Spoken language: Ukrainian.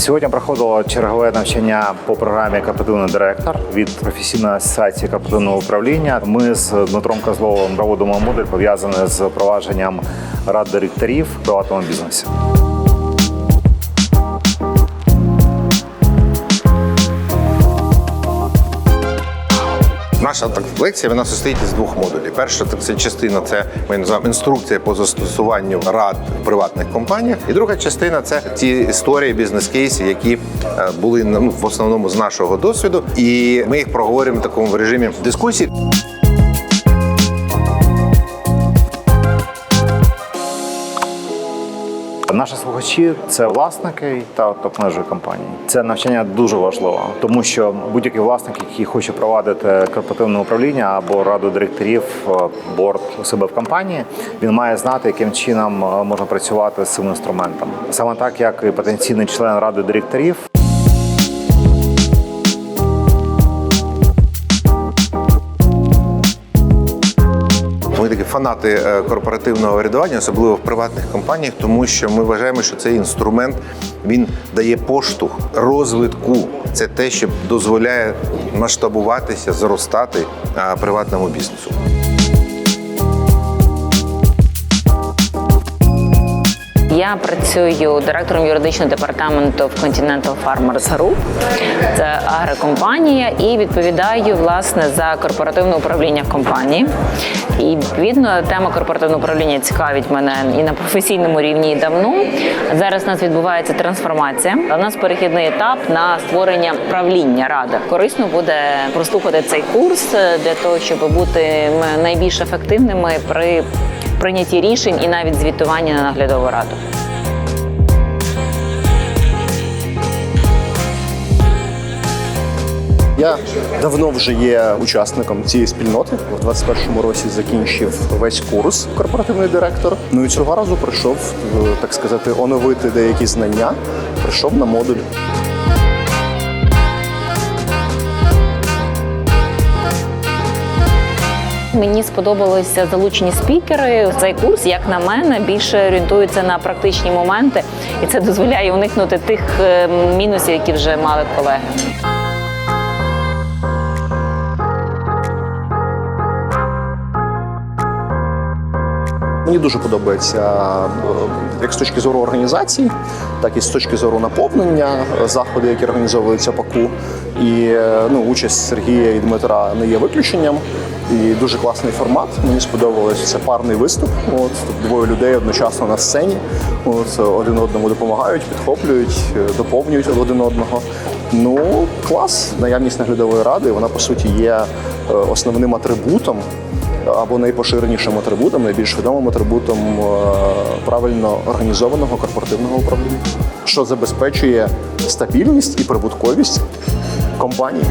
Сьогодні проходило чергове навчання по програмі Корпоративний директор від професійної асоціації капітального управління. Ми з Дмитром Козловим проводимо модуль пов'язаний з провадженням рад директорів в приватному бізнесі. Наша так лекція вона состоїть із двох модулів. Перша так це частина це ми називаємо інструкція по застосуванню рад в приватних компаніях. І друга частина це ті історії, бізнес-кейси, які е, були ну, в основному з нашого досвіду, і ми їх проговоримо в такому режимі дискусії. Наші слухачі це власники та топ-менеджери компанії. Це навчання дуже важливо, тому що будь-який власник, який хоче провадити корпоративне управління або раду директорів, е, борт у себе в компанії, він має знати, яким чином е, можна працювати з цим інструментом. Саме так, як і потенційний член ради директорів. Фанати е, корпоративного врядування, особливо в приватних компаніях, тому що ми вважаємо, що цей інструмент він дає поштовх розвитку. Це те, що дозволяє масштабуватися, зростати приватному бізнесу. Я працюю директором юридичного департаменту в Continental Farmers Group. Це агрокомпанія, і відповідаю власне за корпоративне управління компанії. І відповідно тема корпоративного управління цікавить мене і на професійному рівні і давно. Зараз у нас відбувається трансформація. У нас перехідний етап на створення правління ради. Корисно буде прослухати цей курс для того, щоб бути найбільш ефективними при прийнятті рішень і навіть звітування на наглядову раду. Я давно вже є учасником цієї спільноти. В 21-му році закінчив весь курс корпоративний директор. Ну і цього разу прийшов, е, так сказати, оновити деякі знання. Прийшов на модуль. Мені сподобалися залучені спікери. Цей курс, як на мене, більше орієнтується на практичні моменти, і це дозволяє уникнути тих е, мінусів, які вже мали колеги. Мені дуже подобається е, як з точки зору організації, так і з точки зору наповнення е, заходи, які організовуються ПАКу. І ну, участь Сергія і Дмитра не є виключенням. І дуже класний формат. Мені сподобалось це парний виступ. От двоє людей одночасно на сцені. От один одному допомагають, підхоплюють, е, доповнюють один одного. Ну клас, наявність наглядової ради. Вона по суті є е, основним атрибутом або найпоширенішим атрибутом, найбільш відомим атрибутом е, правильно організованого корпоративного управління, що забезпечує стабільність і прибутковість компанії.